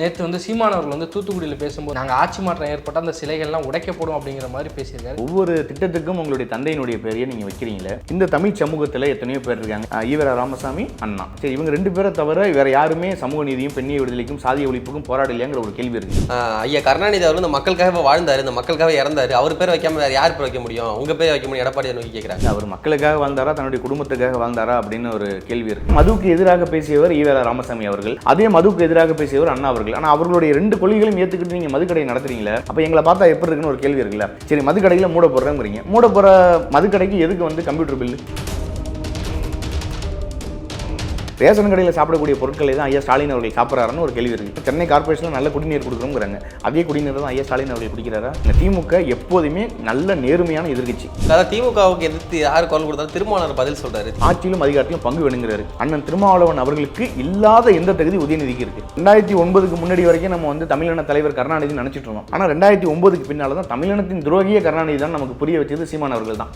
நேற்று வந்து சீமான் அவர்கள் வந்து தூத்துக்குடியில் பேசும்போது நாங்கள் ஆட்சி மாற்றம் ஏற்பட்ட அந்த சிலைகள்லாம் உடைக்கப்படும் அப்படிங்கிற மாதிரி பேசியிருக்காரு. ஒவ்வொரு திட்டத்துக்கும் உங்களுடைய தந்தையினுடைய பெயரையே நீங்கள் வைக்கிறீங்களே இந்த தமிழ் சமூகத்தில் எத்தனையோ பேர் இருக்காங்க. ஈவரா ராமசாமி அண்ணா. சரி இவங்க ரெண்டு பேரை தவிர வேற யாருமே சமூக நீதியும் பெண்ணிய விடுதலைக்கும் சாதிய ஒழிப்புக்கும் போராடலையாங்கிற ஒரு கேள்வி இருக்கு. ஐயா கருணாநிதி அவர் இந்த மக்களுக்காக வாழ்ந்தாரு இந்த மக்களுக்காக இறந்தாரு. அவர் பேர் வைக்காம வேற யார் பேர் வைக்க முடியும்? உங்க பேர் வைக்க முடியும் எடப்பாடி நோக்கி கேட்கிறாங்க அவர் மக்களுக்காக வாழ்ந்தாரா தன்னுடைய குடும்பத்துக்காக வாழ்ந்தாரா அப்படின்னு ஒரு கேள்வி இருக்கு. மதுவுக்கு எதிராக பேசியவர் ஈவரா ராமசாமி அவர்கள். அதே மதுவுக்கு எதிராக பேசியவர் அண்ணா அவர்கள். ஆனால் அவர்களுடைய ரெண்டு கொள்கைகளையும் ஏற்றுக்கிட்டு நீங்கள் மதுக்கடை நடத்துறீங்களே அப்போ எங்களை பார்த்தா எப்படி இருக்குன்னு ஒரு கேள்வி இருக்குல்ல? சரி மதுக்கடையில் மூட போடுறேங்கிறீங்க. மூட போகிற மதுக்கடைக்கு எதுக்கு வந்து கம்ப்யூட்டர் பில்லு ரேஷன் கடையில் சாப்பிடக்கூடிய பொருட்களை தான் ஐயா ஸ்டாலின் அவர்கள் சாப்பிட்றாருன்னு ஒரு கேள்வி இருக்குது சென்னை கார்பரேஷனில் நல்ல குடிநீர் கொடுக்குறோங்கிறாங்க. அதே குடிநீர் தான் ஐயா ஸ்டாலின் அவர்கள் குடிக்கிறாரா? இந்த திமுக எப்போதுமே நல்ல நேர்மையான எதிர்க்கட்சி. அதாவது திமுகவுக்கு எதிர்த்து யார் குரல் கொடுத்தாலும் திருமாவளவர் பதில் சொல்றாரு. ஆட்சியிலும் அதிகாரத்திலும் பங்கு வேணுங்கிறாரு. அண்ணன் திருமாவளவன் அவர்களுக்கு இல்லாத எந்த தகுதி உதயநிதிக்கு இருக்கு. ரெண்டாயிரத்தி ஒன்பதுக்கு முன்னாடி வரைக்கும் நம்ம வந்து தமிழின தலைவர் கருணாநிதி நினைச்சிட்டு இருந்தோம். ஆனால் ரெண்டாயிரத்தி ஒன்பதுக்கு பின்னால தான் தமிழினத்தின் துரோகிய கருணாநிதி தான் நமக்கு புரிய வச்சது சீமான் அவர்கள் தான்.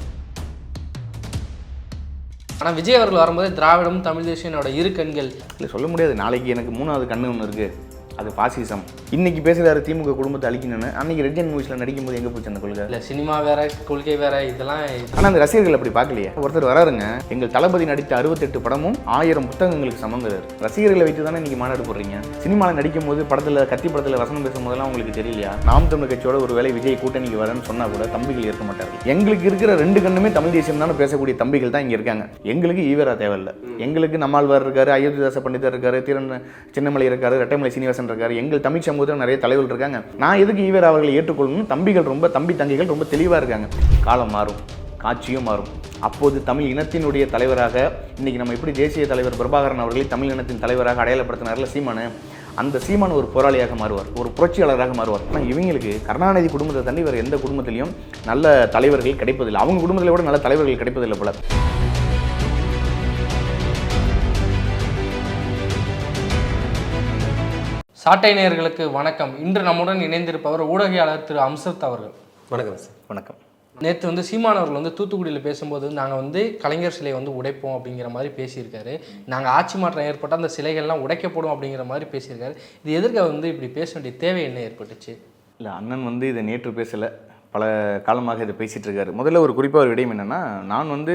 ஆனால் விஜய் அவர்கள் வரும்போது திராவிடம் தமிழ் தேசியனோட இரு கண்கள். இல்லை சொல்ல முடியாது. நாளைக்கு எனக்கு மூணாவது கண்ணு ஒன்று இருக்குது அது பாசிசம் இன்னைக்கு பேசுகிறாரு திமுக குடும்பத்தை அழிக்கணும்னு. அன்னைக்கு ரெட்ஜன் மூவிஸில் நடிக்கும்போது எங்கே போச்சு அந்த கொள்கை? இல்லை சினிமா வேற கொள்கை வேற இதெல்லாம் இது- ஆனால் அந்த ரசிகர்கள் அப்படி பார்க்கலையே. ஒருத்தர் வராருங்க எங்கள் தளபதி நடித்த அறுபத்தெட்டு படமும் ஆயிரம் புத்தகங்களுக்கு சமங்கிறார். ரசிகர்களை வைத்து தானே நீங்கள் மாநாடு போடுறீங்க? சினிமாவில் நடிக்கும் போது படத்தில் கத்தி படத்தில் வசனம் பேசும்போதெல்லாம் உங்களுக்கு தெரியலையா? நாம் தமிழ் கட்சியோட ஒரு வேளை விஜய் கூட்டணிக்கு வரேன்னு சொன்னா கூட தம்பிகள் இருக்க மாட்டார்கள். எங்களுக்கு இருக்கிற ரெண்டு கண்ணுமே தமிழ் தேசியம் தானே பேசக்கூடிய தம்பிகள் தான் இங்கே இருக்காங்க. எங்களுக்கு ஈவரா தேவையில்லை. எங்களுக்கு நம்மாழ்வார் இருக்காரு அயோத்திதாச பண்டிதர் இருக்காரு திறன் சின்னமலை இருக்காரு ரெட்டைமலை சீனிவாசன் இருக்காரு எங்கள் தமிழ் சமூகத்தில் நிறைய தலைவர்கள் இருக்காங்க. நான் எதுக்கு ஈவர் அவர்களை ஏற்றுக்கொள்ளணும் தம்பிகள் ரொம்ப தம்பி தங்கைகள் ரொம்ப தெளிவாக இருக்காங்க. காலம் மாறும் காட்சியும் மாறும். அப்போது தமிழ் இனத்தினுடைய தலைவராக இன்னைக்கு நம்ம எப்படி தேசிய தலைவர் பிரபாகரன் அவர்களை தமிழ் இனத்தின் தலைவராக அடையாளப்படுத்தினார்ல சீமானு அந்த சீமான் ஒரு போராளியாக மாறுவார் ஒரு புரட்சியாளராக மாறுவார். ஆனால் இவங்களுக்கு கருணாநிதி குடும்பத்தை தண்ணி வேறு எந்த குடும்பத்திலையும் நல்ல தலைவர்கள் கிடைப்பதில்லை. அவங்க குடும்பத்தில் கூட நல்ல தலைவர்கள் கிடைப்பதில்லை போல. சாட்டை நேயர்களுக்கு வணக்கம். இன்று நம்முடன் இணைந்திருப்பவர் ஊடகையாளர் திரு அம்சத் அவர்கள். வணக்கம் சார். வணக்கம். நேற்று வந்து சீமான் அவர்கள் வந்து தூத்துக்குடியில் பேசும்போது நாங்கள் வந்து கலைஞர் சிலையை வந்து உடைப்போம் அப்படிங்கிற மாதிரி பேசியிருக்காரு. நாங்கள் ஆட்சி மாற்றம் ஏற்பட்ட அந்த சிலைகள்லாம் உடைக்கப்படும் அப்படிங்கிற மாதிரி பேசியிருக்காரு. இது எதிர்க்க வந்து இப்படி பேச வேண்டிய தேவை என்ன ஏற்பட்டுச்சு? இல்லை அண்ணன் வந்து இதை நேற்று பேசலை. பல காலமாக இதை பேசிகிட்டு இருக்காரு. முதல்ல ஒரு குறிப்பாக ஒரு விடயம் என்னென்னா நான் வந்து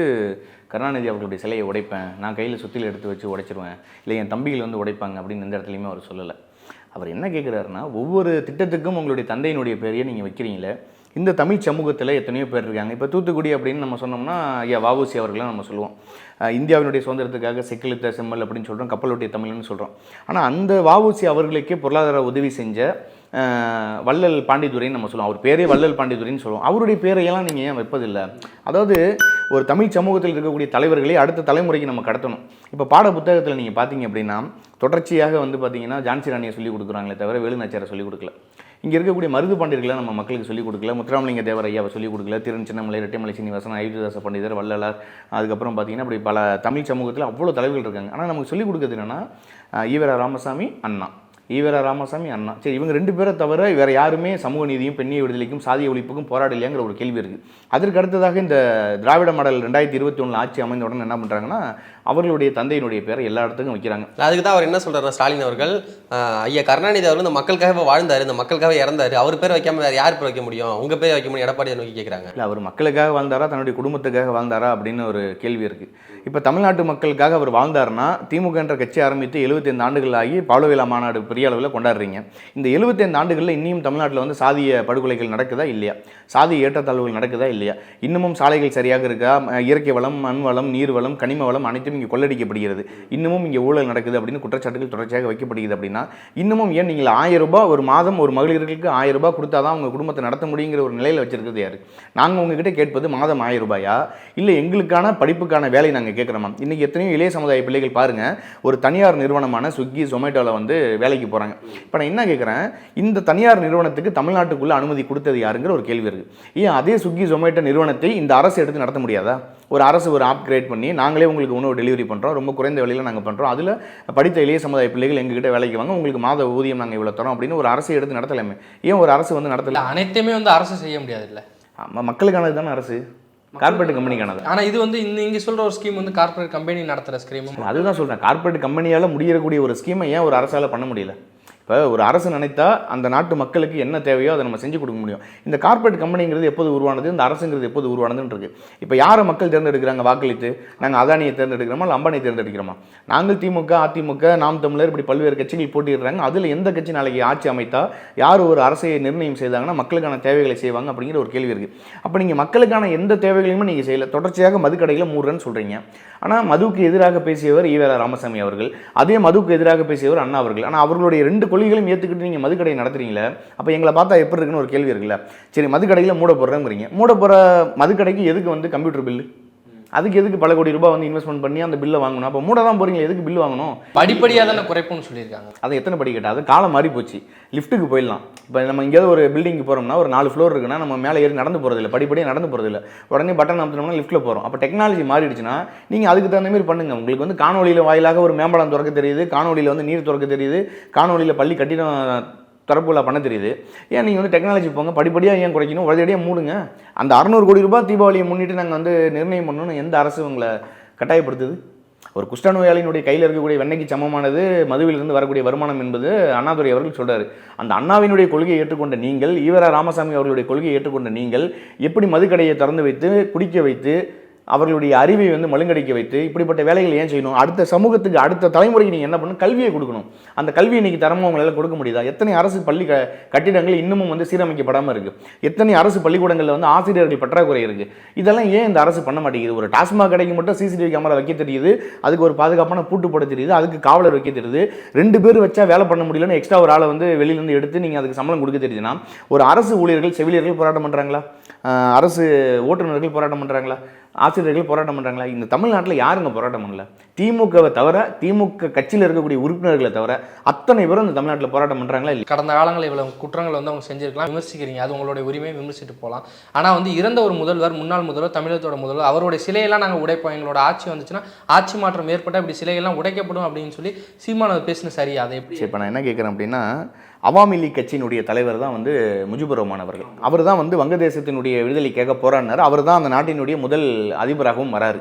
கருணாநிதி அவர்களுடைய சிலையை உடைப்பேன். நான் கையில் சுத்தியில் எடுத்து வச்சு உடைச்சிருவேன். இல்லை என் தம்பிகள் வந்து உடைப்பாங்க அப்படின்னு எந்த இடத்துலையுமே அவர் சொல்லலை. அவர் என்ன கேட்குறாருன்னா ஒவ்வொரு திட்டத்துக்கும் உங்களுடைய தந்தையினுடைய பெயரையே நீங்கள் வைக்கிறீங்களே இந்த தமிழ் சமூகத்தில் எத்தனையோ பேர் இருக்காங்க. இப்போ தூத்துக்குடி அப்படின்னு நம்ம சொன்னோம்னா ஐயா வாவூசி அவர்களை நம்ம சொல்லுவோம். இந்தியாவினுடைய சுதந்திரத்துக்காக செக்கிலித்த செம்மல் அப்படின்னு சொல்கிறோம் கப்பலோட்டிய தமிழ்னு சொல்கிறோம் ஆனால் அந்த வாவூசி அவர்களுக்கே பொருளாதார உதவி செஞ்ச வள்ளல் பாண்டித்துரைன்னு நம்ம சொல்லுவோம். அவர் பேரே வள்ளல் பாண்டித்துரைன்னு சொல்லுவோம். அவருடைய பேரையெல்லாம் நீங்கள் ஏன் வைப்பதில்லை? அதாவது ஒரு தமிழ் சமூகத்தில் இருக்கக்கூடிய தலைவர்களே அடுத்த தலைமுறைக்கு நம்ம கடத்தணும். இப்போ பாட புத்தகத்தில் நீங்கள் பார்த்தீங்க அப்படின்னா தொடர்ச்சியாக வந்து பார்த்தீங்கன்னா ஜான்சி ராணியை சொல்லிக் கொடுக்குறாங்களே தவிர வேலுநாச்சியாரை சொல்லிக் கொடுக்கல. இங்கே இருக்கக்கூடிய மருது பாண்டியர்களை நம்ம மக்களுக்கு சொல்லிக் கொடுக்கல. முத்துராமலிங்க தேவர் ஐயாவை சொல்லிக் கொடுக்கல. திறன் சின்னமலை ரெட்டிமலை சீனிவாசன் ஐயதாச பண்டிதர் வள்ளலார் அதுக்கப்புறம் பார்த்தீங்கன்னா அப்படி பல தமிழ் சமூகத்தில் அவ்வளோ தலைவர்கள் இருக்காங்க. ஆனால் நமக்கு சொல்லிக் கொடுக்குறது என்னென்னா ஈவரா ராமசாமி அண்ணா. ஈவரா ராமசாமி அண்ணா. சரி இவங்க ரெண்டு பேரை தவிர வேற யாருமே சமூக நீதியும் பெண்ணிய விடுதலைக்கும் சாதிய ஒழிப்புக்கும் போராடலையாங்கிற ஒரு கேள்வி இருக்குது அதற்கு அடுத்ததாக இந்த திராவிட மாடல் ரெண்டாயிரத்தி இருபத்தி ஒன்றில் ஆட்சி அமைந்த உடனே என்ன பண்ணுறாங்கன்னா அவர்களுடைய தந்தையினுடைய பேரை எல்லா இடத்துக்கும் வைக்கிறாங்க. அதுக்கு தான் அவர் என்ன சொல்றாருன்னா ஸ்டாலின் அவர்கள் ஐயா கருணாநிதி அவர் இந்த மக்களுக்காக வாழ்ந்தாரு இந்த மக்களுக்காக இறந்தாரு. அவர் பேர் வைக்காம வேற யார் பேர் வைக்க முடியும்? உங்க பேர் வைக்க முடியும். எடப்பாடி நோக்கி கேட்கிறாங்க இல்லை அவர் மக்களுக்காக வாழ்ந்தாரா தன்னுடைய குடும்பத்துக்காக வாழ்ந்தாரா அப்படின்னு ஒரு கேள்வி இருக்குது இப்போ தமிழ்நாட்டு மக்களுக்காக அவர் வாழ்ந்தாருன்னா திமுக என்ற கட்சி ஆரம்பித்து 75 ஆண்டுகள் ஆகி பாலுவிழா மாநாடு பெரிய அளவில் கொண்டாடுறீங்க. இந்த 75 ஆண்டுகளில் இன்னும் தமிழ்நாட்டில் வந்து சாதிய படுகொலைகள் நடக்குதா இல்லையா? சாதி ஏற்றத்தாழ்வுகள் நடக்குதா இல்லையா? இன்னமும் சாலைகள் சரியாக இருக்கா? இயற்கை வளம் மண் வளம் நீர் வளம் கனிம வளம் அனைத்தும் இங்கே கொள்ளடிக்கப்படுகிறது. இன்னமும் இங்கே ஊழல் நடக்குது அப்படின்னு குற்றச்சாட்டுகள் தொடர்ச்சியாக வைக்கப்படுகிறது அப்படின்னா இன்னமும் ஏன் நீங்கள் ஆயிரம் ரூபாய் ஒரு மாதம் ஒரு மகளிர்களுக்கு ஆயிரம் ரூபாய் கொடுத்தா தான் அவங்க குடும்பத்தை நடத்த முடியுங்கிற ஒரு நிலையில் வச்சிருக்கிறது யார்? நாங்கள் உங்ககிட்ட கேட்பது மாதம் ஆயிரம் ரூபாயா? இல்லை எங்களுக்கான படிப்புக்கான வேலை நாங்கள் கேட்குறோமா இன்றைக்கி எத்தனையோ இளைய சமுதாய பிள்ளைகள் பாருங்கள் ஒரு தனியார் நிறுவனமான ஸ்விக்கி ஜொமேட்டோவில் வந்து வேலைக்கு போகிறாங்க இப்போ நான் என்ன கேட்குறேன் இந்த தனியார் நிறுவனத்துக்கு தமிழ்நாட்டுக்குள்ளே அனுமதி கொடுத்தது யாருங்கிற ஒரு கேள்வி இருக்குது ஏன் அதே ஸ்விக்கி ஜொமேட்டோ நிறுவனத்தை இந்த அரசு எடுத்து நடத்த முடியாதா? ஒரு அரசு ஒரு ஆப் கிரியேட் பண்ணி நாங்களே உங்களுக்கு உணவு டெலிவரி பண்ணுறோம் ரொம்ப குறைந்த விலையில் நாங்கள் பண்ணுறோம் அதில் படித்த இளைய சமுதாய பிள்ளைகள் எங்ககிட்ட வேலைக்கு வாங்க உங்களுக்கு மாத ஊதியம் நாங்கள் இவ்வளோ தரோம் அப்படின்னு ஒரு அரசு எடுத்து நடத்தலாமே. ஏன் ஒரு அரசு வந்து நடத்தல? இல்லை அனைத்தையுமே வந்து அரசு செய்ய முடியாது இல்லை மக்களுக்கானது தானே அரசு. கார்பரேட் கம்பெனிக்கானது ஆனால் இது வந்து இந்த இங்கே சொல்கிற ஒரு ஸ்கீம் வந்து கார்ப்பரேட் கம்பெனி நடத்துகிற ஸ்கீமும் அதுதான் சொல்கிறேன் கார்பரேட் கம்பெனியால் முடியக்கூடிய ஒரு ஸ்கீமை ஏன் ஒரு அரசால் பண்ண முடியல? இப்போ ஒரு அரசு நினைத்தா அந்த நாட்டு மக்களுக்கு என்ன தேவையோ அதை நம்ம செஞ்சு கொடுக்க முடியும். இந்த கார்ப்பரேட் கம்பெனிங்கிறது எப்போது உருவானது? இந்த அரசுங்கிறது எப்போது உருவானதுன்னு இருக்குது இப்போ யாரை மக்கள் தேர்ந்தெடுக்கிறாங்க? வாக்களித்து நாங்கள் அதானியை தேர்ந்தெடுக்கிறோமா? இல்லை அம்பானியை தேர்ந்தெடுக்கிறோமா? நாங்கள் திமுக அதிமுக நாம் தமிழர் இப்படி பல்வேறு கட்சிகள் போட்டிடுறாங்க அதில் எந்த கட்சி நாளைக்கு ஆட்சி அமைத்தா யார் ஒரு அரசை நிர்ணயம் செய்தாங்கன்னா மக்களுக்கான தேவைகளை செய்வாங்க அப்படிங்கிற ஒரு கேள்வி இருக்குது அப்போ நீங்கள் மக்களுக்கான எந்த தேவைகளையுமே நீங்கள் செய்யலை. தொடர்ச்சியாக மதுக்கடையில் மூடுறேன்னு சொல்கிறீங்க ஆனால் மதுவுக்கு எதிராக பேசியவர் ஈவேரா ராமசாமி அவர்கள். அதே மதுவுக்கு எதிராக பேசியவர் அண்ணா அவர்கள். ஆனால் அவர்களுடைய ரெண்டு கொள்கைகளையும் ஏற்றுக்கிட்டு நீங்கள் மதுக்கடையை நடத்துறீங்களே அப்போ எங்களை பார்த்தா எப்படி இருக்குன்னு ஒரு கேள்வி இருக்குல்ல. சரி மதுக்கடையில் மூட போடுறேங்கிறீங்க. மூட போகிற மதுக்கடைக்கு எதுக்கு வந்து கம்ப்யூட்டர் பில்லு அதுக்கு எதுக்கு பல கோடி ரூபாய் வந்து இன்வெஸ்ட்மெண்ட் பண்ணி அந்த பில்லை வாங்கணும்? அப்போ மூட தான் போகிறீங்க எதுக்கு பில்லு வாங்கணும்? படிப்படியாக தானே குறைப்புன்னு சொல்லியிருக்காங்க. அதை எத்தனை படி கேட்டால் அது காலம் மாறி போச்சு. லிஃப்ட்டுக்கு போயிடலாம். இப்போ நம்ம எங்கேயாவது ஒரு பில்டிங்க்கு போகிறோம்னா ஒரு நாலு ஃப்ளோர் இருக்குன்னா நம்ம மேலே ஏறி நடந்து போகிறதில்ல படிப்படியாக நடந்து போகிறதில்ல உடனே பட்டன் அமுத்தினோம்னா லிஃப்ட்டில் போகிறோம் அப்போ டெக்னாலஜி மாறிடுச்சுன்னா நீங்கள் அதுக்கு தகுந்த மாதிரி பண்ணுங்கள் உங்களுக்கு வந்து காணொலியில் வாயிலாக ஒரு மேம்பாலம் திறக்க தெரியுது காணொலியில் வந்து நீர் திறக்க தெரியுது காணொலியில் பள்ளி கட்டிடம் திறப்புல பண்ண தெரியுது. ஏன் நீங்கள் வந்து டெக்னாலஜி போங்க படிப்படியாக ஏன் குறைக்கணும்? உடனடியாக மூடுங்க. அந்த அறநூறு கோடி ரூபாய் தீபாவளியை முன்னிட்டு நாங்கள் வந்து நிர்ணயம் பண்ணணும்னு எந்த அரசு உங்களை கட்டாயப்படுத்துது? ஒரு குஷ்டநோயாளியினுடைய கையில் இருக்கக்கூடிய வெண்ணைக்கு சமமானது மதுவிலிருந்து வரக்கூடிய வருமானம் என்பது அண்ணாதுரை அவர்கள் சொல்கிறார் அந்த அண்ணாவினுடைய கொள்கையை ஏற்றுக்கொண்ட நீங்கள் ஈவரா ராமசாமி அவர்களுடைய கொள்கையை ஏற்றுக்கொண்ட நீங்கள் எப்படி மதுக்கடையை திறந்து வைத்து குடிக்க வைத்து அவர்களுடைய அறிவை வந்து மழுங்கடிக்க வைத்து இப்படிப்பட்ட வேலைகள் ஏன் செய்யணும்? அடுத்த சமூகத்துக்கு அடுத்த தலைமுறைக்கு நீங்கள் என்ன பண்ணணும்? கல்வியை கொடுக்கணும். அந்த கல்வி இன்னைக்கு தரமாக உங்களால் கொடுக்க முடியுதா? எத்தனை அரசு பள்ளி க கட்டிடங்கள் இன்னமும் வந்து சீரமைக்கப்படாமல் இருக்குது எத்தனை அரசு பள்ளிக்கூடங்களில் வந்து ஆசிரியர்கள் பற்றாக்குறை இருக்குது இதெல்லாம் ஏன் இந்த அரசு பண்ண மாட்டேங்குது? ஒரு டாஸ்மாக் கடைக்கு மட்டும் சிசிடிவி கேமரா வைக்க தெரியுது. அதுக்கு ஒரு பாதுகாப்பான பூட்டு போட தெரியுது. அதுக்கு காவலர் வைக்க தெரியுது. ரெண்டு பேர் வச்சா வேலை பண்ண முடியலன்னு எக்ஸ்ட்ரா ஒரு ஆளை வந்து வெளியிலேருந்து எடுத்து நீங்கள் அதுக்கு சம்பளம் கொடுக்க தெரியுதுன்னா ஒரு அரசு ஊழியர்கள் செவிலியர்கள் போராட்டம் பண்ணுறாங்களா அரசு ஓட்டுநர்கள் போராட்டம் பண்ணுறாங்களா ஆசிரியர்கள் போராட்டம் பண்ணுறாங்களா இந்த தமிழ்நாட்டில் யாருங்க போராட்டம் பண்ணல? திமுகவை தவிர திமுக கட்சியில் இருக்கக்கூடிய உறுப்பினர்களை தவிர அத்தனை பேரும் இந்த தமிழ்நாட்டில் போராட்டம் பண்ணுறாங்களா இல்லை கடந்த காலங்களில் இவ்வளவு குற்றங்கள் வந்து அவங்க செஞ்சிருக்கலாம். விமர்சிக்கிறீங்க. அது உங்களுடைய உரிமையை விமர்சிட்டு போகலாம். ஆனால் வந்து இறந்த ஒரு முதல்வர் முன்னாள் முதல்வர் தமிழகத்தோட முதல்வர் அவருடைய சிலையெல்லாம் நாங்கள் உடைப்போம். எங்களோட ஆட்சி வந்துச்சுன்னா ஆட்சி மாற்றம் ஏற்பட்டால் இப்படி சிலையெல்லாம் உடைக்கப்படும் அப்படின்னு சொல்லி சீமானவர் பேசின சரியா அதை எப்படி? சரி இப்போ நான் என்ன கேட்குறேன் அப்படின்னா அவாமி லீக் கட்சியினுடைய தலைவர் தான் வந்து முஜிபுர் ரஹ்மான் அவர்கள். அவர் தான் வந்து வங்கதேசத்தினுடைய விடுதலைக்காக போராடினார் அவர் தான் அந்த நாட்டினுடைய முதல் அதிபராகவும் வராரு.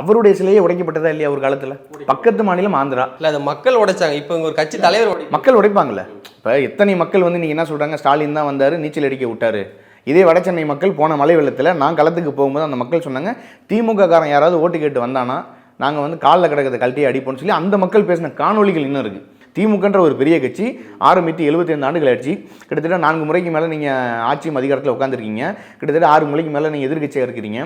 அவருடைய சிலையே உடைக்கப்பட்டதா இல்லையா ஒரு காலத்தில்? பக்கத்து மாநிலம் ஆந்திரா. இல்ல அது மக்கள் உடைச்சாங்க. இப்போ ஒரு கட்சி தலைவர் மக்கள் உடைப்பாங்கல்ல. இப்போ எத்தனை மக்கள் வந்து நீங்கள் என்ன சொல்கிறாங்க ஸ்டாலின் தான் வந்தார் நீச்சல் அடிக்க விட்டாரு. இதே வடசென்னை மக்கள் போன மழை வெள்ளத்தில் நான் களத்துக்கு போகும்போது அந்த மக்கள் சொன்னாங்க திமுக காரன் யாராவது ஓட்டு கேட்டு வந்தானா? நாங்கள் வந்து காலில் கிடக்கிறத கழட்டி அடிப்போம்னு சொல்லி அந்த மக்கள் பேசின காணொளிகள் இன்னும் இருக்குது திமுகன்ற ஒரு பெரிய கட்சி ஆரம்பித்து 75 ஆண்டுகள் ஆட்சி கிட்டத்தட்ட நான்கு முறைக்கு மேலே நீங்கள் ஆட்சியும் அதிகாரத்தில் உட்காந்துருக்கீங்க கிட்டத்தட்ட ஆறு முறைக்கு மேலே நீங்கள் எதிர்க்கட்சியாக இருக்கிறீங்க.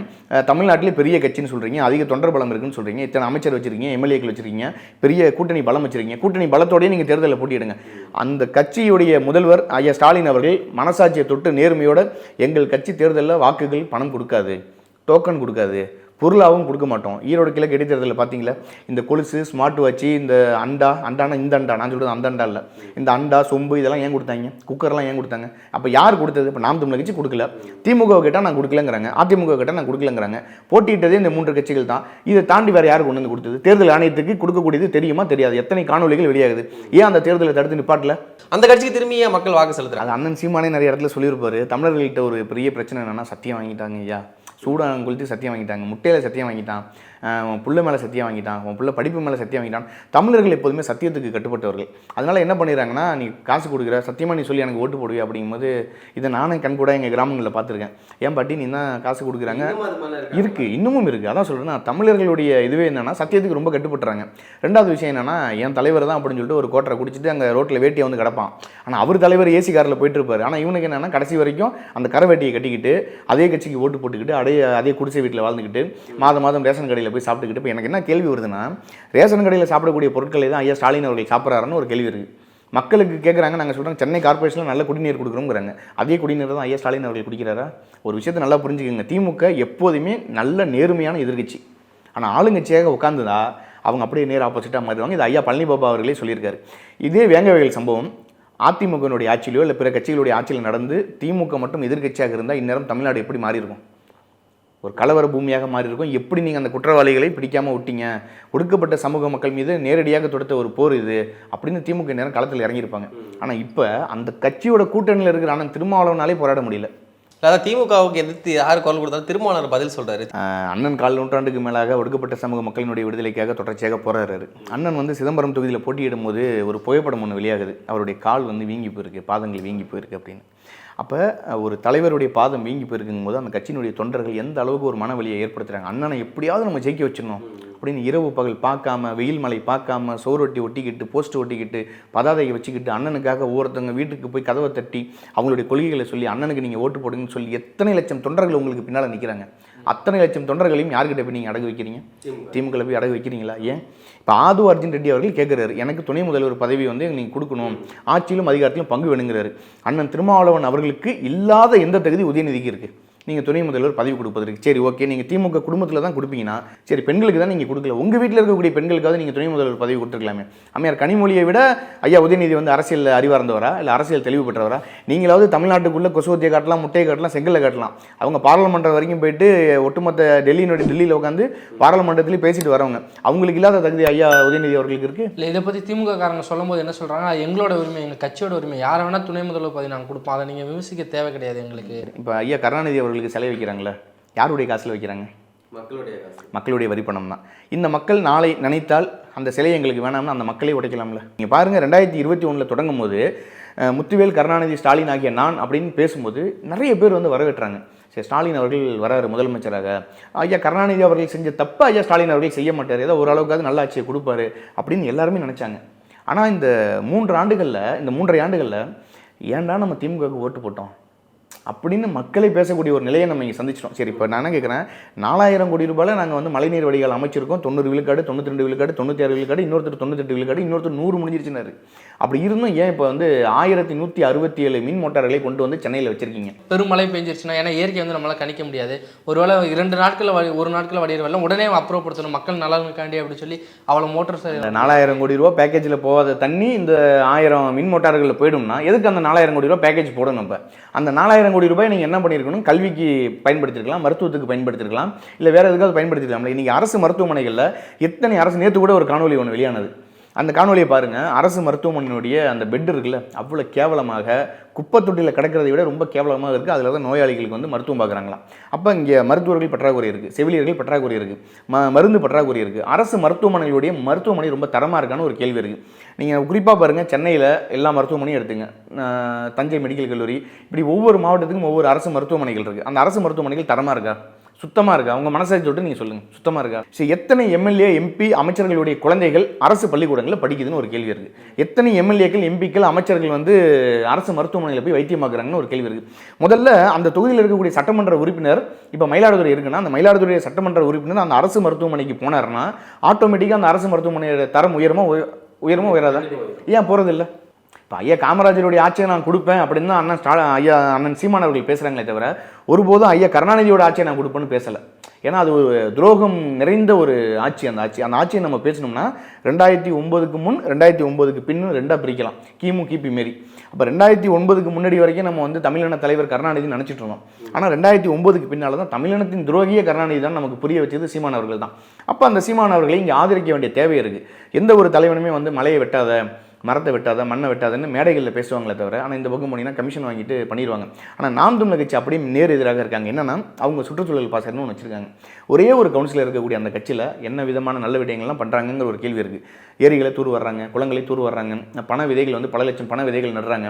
தமிழ்நாட்டிலே பெரிய கட்சின்னு சொல்கிறீங்க அதிக தொண்டர் பலம் இருக்குன்னு சொல்கிறீங்க இத்தனை அமைச்சர் வச்சிருக்கீங்க எம்எல்ஏக்கள் வச்சிருக்கீங்க. பெரிய கூட்டணி பலம் வச்சிருக்கீங்க. கூட்டணி பலத்தோடய நீங்கள் தேர்தலில் போட்டியிடுங்க. அந்த கட்சியுடைய முதல்வர் ஐயா ஸ்டாலின் அவர்கள் மனசாட்சியை தொட்டு நேர்மையோட எங்கள் கட்சி தேர்தலில் வாக்குகள் பணம் கொடுக்காது டோக்கன் கொடுக்காது. பொருளாகவும் கொடுக்க மாட்டோம். ஈரோடு கிழக்கு இடைத்தேர்தலில் பார்த்தீங்களா? இந்த கொலுசு ஸ்மார்ட் வாட்ச் இந்த அண்டா அண்டானா இந்த அண்டா நான் சொல்கிறது அந்த அண்டா இல்லை. இந்த அண்டா சொம்பு இதெல்லாம் ஏன் கொடுத்தாங்க? குக்கர்லாம் ஏன் கொடுத்தாங்க? அப்போ யார் கொடுத்தது? இப்போ நாம் தமிழர் கட்சி கொடுக்கல. திமுக கேட்டால் நான் கொடுக்கலங்கிறாங்க. அதிமுக கேட்டால் நான் கொடுக்கலங்கிறாங்க. போட்டியிட்டதே இந்த மூன்று கட்சிகள் தான். இதை தாண்டி வேறு யார் கொண்டு வந்து கொடுத்தது? தேர்தல் ஆணையத்துக்கு கொடுக்கக்கூடியது தெரியுமா? தெரியாது. எத்தனை காணொலிகள் வெளியாகுது? ஏன் அந்த தேர்தலை தடுத்து நிப்பாட்டல? அந்த கட்சிக்கு திரும்பி ஏன் மக்கள் வாக்கு செலுத்துறாங்க? அண்ணன் சீமானே நிறைய இடத்துல சொல்லியிருப்பாரு. தமிழர்கள்ட்ட ஒரு பெரிய பிரச்சனை என்னன்னா சத்தியம் வாங்கிட்டாங்க ஐயா. சூடான கொளுத்தி சத்தியம் வாங்கிட்டாங்க. முட்டையில் சத்தியம் வாங்கிட்டான். உன் புள்ள மேலே சத்தியம் வாங்கிட்டான் உன் புள்ள படிப்பு மேலே சத்தியம் வாங்கிட்டான். தமிழர்கள் எப்போதுமே சத்தியத்துக்கு கட்டுப்பட்டவர்கள். அதனால என்ன பண்ணிடுறாங்கன்னா நீ காசு கொடுக்குற சத்தியமாக நீ சொல்லி எனக்கு ஓட்டு போடுவியா அப்படிங்கும்போது இதை நானே கண் கூட எங்கள் கிராமங்களில் பார்த்துருக்கேன். ஏன் பாட்டி நீ தான் காசு கொடுக்குறாங்க? இருக்கு இன்னமும் இருக்கு. அதான் சொல்றேன் தமிழர்களுடைய இதுவே என்னன்னா சத்தியத்துக்கு ரொம்ப கட்டுப்பட்டுறாங்க. ரெண்டாவது விஷயம் என்னன்னா என் தலைவர் தான் அப்படின்னு சொல்லிட்டு ஒரு கோட்டரை குடிச்சிட்டு அங்கே ரோட்டில் வேட்டியை வந்து கிடப்பான். ஆனால் அவர் தலைவர் ஏசி காரில் போயிட்டு இருப்பாரு. ஆனால் இவனுக்கு என்னன்னா கடைசி வரைக்கும் அந்த கரை வேட்டியை கட்டிக்கிட்டு அதே கட்சிக்கு ஓட்டு போட்டுக்கிட்டு அதே அதே குடிசை வீட்டில் வாழ்ந்துக்கிட்டு மாதம் மாதம் ரேஷன் கடையில் போய் சாப்பிட்டுக்கிட்டு இப்போ எனக்கு என்ன கேள்வி வருதுன்னா ரேஷன் கடையில் சாப்பிடக்கூடிய பொருட்களை தான் ஐயா ஸ்டாலின் அவர்கள் சாப்பிட்றாருன்னு ஒரு கேள்வி இருக்குது மக்களுக்கு கேட்குறாங்க நாங்கள் சொல்கிறோம் சென்னை கார்பரேஷனில் நல்ல குடிநீர் கொடுக்குறோங்கிறாங்க அதே குடிநீர் தான் ஐயா ஸ்டாலின் அவர்கள் குடிக்கிறாரா? ஒரு விஷயத்தை நல்லா புரிஞ்சுக்கோங்க. திமுக எப்போதுமே நல்ல நேர்மையான எதிர்க்கட்சி ஆனால் ஆளுங்கட்சியாக உட்காந்துதா அவங்க அப்படியே நேர் ஆப்போசிட்டாக மாறிடுவாங்க. இது ஐயா பழனி பாபா அவர்களே சொல்லியிருக்காரு. இதே வேங்கவயல் சம்பவம் அதிமுகனுடைய ஆட்சியிலோ இல்லை பிற கட்சிகளுடைய ஆட்சியில் நடந்து திமுக மட்டும் எதிர்க்கட்சியாக இருந்தால் இந்நேரம் தமிழ்நாடு எப்படி மாறி இருக்கும் ஒரு கலவர பூமியாக மாறி இருக்கும் எப்படி நீங்கள் அந்த குற்றவாளிகளை பிடிக்காம விட்டீங்க? ஒடுக்கப்பட்ட சமூக மக்கள் மீது நேரடியாக தொடுத்த ஒரு போர் இது அப்படின்னு திமுக நேரம் களத்தில் இறங்கியிருப்பாங்க. ஆனால் இப்போ அந்த கட்சியோட கூட்டணியில் இருக்கிற அண்ணன் திருமாவளவனாலே போராட முடியல. அதாவது திமுகவுக்கு எதிர்த்து யார் குரல் கொடுத்தாலும் திருமாவளவர் பதில் சொல்றாரு. ஆஹ் அண்ணன் கால் நூற்றாண்டுக்கு மேலாக ஒடுக்கப்பட்ட சமூக மக்களினுடைய விடுதலைக்காக தொடர்ச்சியாக போராடுறாரு. அண்ணன் வந்து சிதம்பரம் தொகுதியில் போட்டியிடும் போது ஒரு புகைப்படம் ஒன்று வெளியாகுது. அவருடைய கால் வந்து வீங்கி போயிருக்கு பாதங்கள் வீங்கி போயிருக்கு அப்படின்னு. அப்போ ஒரு தலைவருடைய பாதம் வீங்கி போயிருக்கும் போது அந்த கட்சியினுடைய தொண்டர்கள் எந்த அளவுக்கு ஒரு மனவழியை ஏற்படுத்துகிறாங்க அண்ணனை எப்படியாவது நம்ம ஜெயிக்க வச்சிடணும். அப்படின்னு இரவு பகல் பார்க்காம வெயில் மலை பார்க்காம சோறு ஒட்டிக்கிட்டு போஸ்ட் ஒட்டிக்கிட்டு பதாதையை வச்சுக்கிட்டு அண்ணனுக்காக ஒவ்வொருத்தவங்க வீட்டுக்கு போய் கதவை தட்டி அவங்களுடைய கொள்கைகளை சொல்லி அண்ணனுக்கு நீங்கள் ஓட்டு போடுங்கன்னு சொல்லி எத்தனை லட்சம் தொண்டர்கள் உங்களுக்கு பின்னால் நிற்கிறாங்க அத்தனை லட்சம் தொண்டர்களையும் யார்கிட்ட போய் நீங்கள் அடகு வைக்கிறீங்க? திமுக. போய் அடகு வைக்கிறீங்களா? ஏன்? இப்போ ஆது அர்ஜுன் ரெட்டி அவர்கள் கேட்குறாரு எனக்கு துணை முதல்வர் பதவி வந்து நீங்கள் கொடுக்கணும். ஆட்சியிலும் அதிகாரத்திலும் பங்கு வேணுங்கிறாரு. அண்ணன் திருமாவளவன் அவர்களுக்கு இல்லாத எந்த தகுதி உதயநிதிக்கு இருக்குது நீங்கள் துணை முதல்வர் பதவி கொடுப்பதற்கு. சரி ஓகே. நீங்கள் திமுக குடும்பத்தில் தான் கொடுப்பீங்கன்னா சரி பெண்களுக்கு தான் நீங்கள் கொடுக்கல. உங்கள் வீட்டில் இருக்கக்கூடிய பெண்களுக்காவது நீங்கள் துணை முதல்வர் பதவி கொடுத்துருக்கலாமே. அம்மையார் கனிமொழியை விட ஐயா உதயநிதி வந்து அரசியல் அறிவார்ந்தவரா? இல்லை அரசியல் தெளிவு பெற்றவரா? நீங்களாவது தமிழ்நாட்டுக்குள்ளே கொசுவத்தியை காட்டலாம் முட்டையை காட்டலாம் செங்கல்ல காட்டலாம். அவங்க பாராளுமன்றம் வரைக்கும் போயிட்டு ஒட்டுமொத்த டெல்லியினுடைய டெல்லியில் உட்காந்து பாராளுமன்றத்திலேயே பேசிட்டு வரவங்க. அவங்களுக்கு இல்லாத தகுதி ஐயா உதயநிதி அவர்களுக்கு இருக்குது இல்லை இதை பற்றி திமுக காரங்க சொல்லும்போது என்ன சொல்கிறாங்க எங்களோட உரிமை எங்கள் கட்சியோட உரிமை. யாரை வேணால் துணை முதல்வர் பதவி நாங்கள் கொடுப்போம். அதை நீங்கள் விமர்சிக்க தேவை கிடையாது எங்களுக்கு. இப்போ ஐயா கருணாநிதி அவர்களுக்கு சிலை வைக்கிறாங்களே? யாருடைய காசில் வைக்கிறாங்க? மக்களுடைய மக்களுடைய வரி பணம் தான். இந்த மக்கள் நாளை நினைத்தால் அந்த சிலை எங்களுக்கு வேணாம்னு அந்த மக்களே உடைக்கலாம்ல? நீங்கள் பாருங்கள் ரெண்டாயிரத்தி இருபத்தி ஒன்றில் தொடங்கும் போது முத்துவேல் கருணாநிதி ஸ்டாலின் ஆகிய நான் அப்படின்னு பேசும்போது நிறைய பேர் வந்து வரவேற்றாங்க. சரி ஸ்டாலின் அவர்கள் வராரு முதலமைச்சராக. ஐயா கருணாநிதி அவர்கள் செஞ்ச தப்பை ஐயா ஸ்டாலின் அவர்கள் செய்ய மாட்டார். ஏதோ ஓரளவுக்காவது நல்ல ஆட்சியை கொடுப்பாரு அப்படின்னு எல்லாருமே நினச்சாங்க. ஆனால் இந்த மூன்று ஆண்டுகளில் இந்த மூன்றரை ஆண்டுகளில் ஏன்டா நம்ம திமுகவுக்கு ஓட்டு போட்டோம்? அப்படின்னு மக்களை பேசக்கூடிய ஒரு நிலையை நம்ம இங்கே சந்திச்சிட்டோம். சரி இப்போ நான் என்ன கேட்குறேன் நாலாயிரம் கோடி ரூபாயில் நாங்கள் வந்து மழைநீர் வடிகால் அமைச்சிருக்கோம். தொண்ணூறு விழுக்காடு தொண்ணூற்றி ரெண்டு விழுக்காடு தொண்ணூற்றி ஆறு விழுக்காடு இன்னொருத்தர் தொண்ணூத்தெட்டு விழுக்காடு இன்னொருத்தர் நூறு முடிஞ்சிருச்சுனாரு அப்படி இருந்தும் ஏன் இப்போ வந்து ஆயிரத்தி நூற்றி அறுபத்தி ஏழு மின் மோட்டார்களை கொண்டு வந்து சென்னையில் வச்சிருக்கீங்க? பெருமழை பெஞ்சிருச்சுன்னா ஏன்னா இயற்கை வந்து நம்மளால கணிக்க முடியாது. ஒருவேளை இரண்டு நாட்களில் ஒரு நாட்களில் வடிகிற வெள்ளம் உடனே அப்புறப்படுத்தணும். மக்கள் நலனுக்காண்டி அப்படின்னு சொல்லி அவ்வளோ மோட்டார் நாலாயிரம் கோடி ரூபா பேக்கேஜில் போகாத தண்ணி இந்த ஆயிரம் மின் மோட்டார்களில் போயிடும்னா எதுக்கு அந்த நாலாயிரம் கோடி ரூபா பேக்கேஜ் போடணும் இப்போ? அந்த நாலாயிரம் கோடி ரூபாய் நீங்கள் என்ன பண்ணியிருக்கணும் கல்விக்கு பயன்படுத்திருக்கலாம் மருத்துவத்துக்கு பயன்படுத்திருக்கலாம் இல்லை வேறு எதுக்காவது பயன்படுத்திருக்கலாம். இன்றைக்கி அரசு மருத்துவமனைகளில் எத்தனை அரசு நேற்று கூட ஒரு காணொலி ஒன்று வெளியானது. அந்த காணொலியை பாருங்கள் அரசு மருத்துவமனையினுடைய அந்த பெட் இருக்குல்ல அவ்வளோ கேவலமாக குப்பைத்தொட்டியில் கிடக்கிறதை விட ரொம்ப கேவலமாக இருக்குது அதில் தான் நோயாளிகளுக்கு வந்து மருத்துவம் பார்க்குறாங்களாம். அப்போ இங்கே மருத்துவர்கள் பற்றாக்குறை இருக்குது செவிலியர்கள் பற்றாக்குறை இருக்குது ம மருந்து பற்றாக்குறை இருக்குது அரசு மருத்துவமனைகளுடைய மருத்துவமனை ரொம்ப தரமாக இருக்கான்னு ஒரு கேள்வி இருக்குது நீங்கள் குறிப்பாக பாருங்கள் சென்னையில் எல்லா மருத்துவமனையும் எடுத்துங்க. தஞ்சை மெடிக்கல் கல்லூரி இப்படி ஒவ்வொரு மாவட்டத்துக்கும் ஒவ்வொரு அரசு மருத்துவமனைகள் இருக்குது அந்த அரசு மருத்துவமனைகள் தரமாக இருக்கா? சுத்தமாக இருக்கா? உங்கள் மனசை சொல்லிட்டு நீங்கள் சொல்லுங்கள் சுத்தமாக இருக்கா? சரி எத்தனை எம்எல்ஏ எம்பி அமைச்சர்களுடைய குழந்தைகள் அரசு பள்ளிக்கூடங்களில் படிக்குதுன்னு ஒரு கேள்வி இருக்குது எத்தனை எம்எல்ஏக்கள் எம்பிக்கள் அமைச்சர்கள் வந்து அரசு மருத்துவமனையில் போய் வைத்தியமாக்குறாங்கன்னு ஒரு கேள்வி இருக்குது முதல்ல அந்த தொகுதியில் இருக்கக்கூடிய சட்டமன்ற உறுப்பினர் இப்போ மயிலாடுதுறை இருக்குன்னா அந்த மயிலாடுதுறை சட்டமன்ற உறுப்பினர் அந்த அரசு மருத்துவமனைக்கு போனாருன்னா ஆட்டோமேட்டிக்காக அந்த அரசு மருத்துவமனையோட தரம் உயரமா உய- உயரமா உயராதா? ஏன் போகிறதில்லை இப்போ ஐயா காமராஜருடைய ஆட்சியை நான் கொடுப்பேன் அப்படின்னு தான் அண்ணன் ஸ்டா ஐயா அண்ணன் சீமான் அவர்கள் பேசுகிறாங்களே தவிர ஒருபோதும் ஐயா கருணாநிதியோட ஆட்சியை நான் கொடுப்பேன்னு பேசலை. ஏன்னா அது ஒரு துரோகம் நிறைந்த ஒரு ஆட்சி அந்த ஆட்சி. அந்த ஆட்சியை நம்ம பேசணும்னா ரெண்டாயிரத்தி ஒன்பதுக்கு முன் ரெண்டாயிரத்தி ஒன்பதுக்கு பின்னு ரெண்டாக பிரிக்கலாம். கிமு கிபி மாரி. அப்போ ரெண்டாயிரத்தி ஒன்பதுக்கு முன்னாடி வரைக்கும் நம்ம வந்து தமிழின தலைவர் கருணாநிதி நினச்சிட்டு இருந்தோம். ஆனால் ரெண்டாயிரத்தி ஒன்பதுக்கு பின்னால் தான் தமிழினத்தின் துரோகிய கருணாநிதி தான் நமக்கு புரிய வச்சது சீமான் அவர்கள் தான். அப்போ அந்த சீமான் அவர்களை இங்கே ஆதரிக்க வேண்டிய தேவை இருக்குது எந்த ஒரு தலைவனுமே வந்து மலையை வெட்டாத மரத்தை வெட்டாத மண்ணை வெட்டாதன்னு மேடைகளில் பேசுவாங்களே தவிர ஆனால் இந்த பக்கம் போனீங்கன்னா கமிஷன் வாங்கிட்டு பண்ணிடுவாங்க. ஆனால் நாம் தமிழர் கட்சி அப்படியே நேர் எதிராக இருக்காங்க. என்னன்னா அவங்க சுற்றுச்சூழல் பாசகர்னு ஒன்று வச்சிருக்காங்க. ஒரே ஒரு கவுன்சிலர் இருக்கக்கூடிய அந்த கட்சியில் என்ன விதமான நல்ல விடயங்கள்லாம் பண்ணுறாங்கங்கிற ஒரு கேள்வி இருக்குது ஏரிகளை தூர் வர்றாங்க குளங்களை தூர் வர்றாங்க பண விதைகள் வந்து பல லட்சம் பண விதைகள் நடுறாங்க.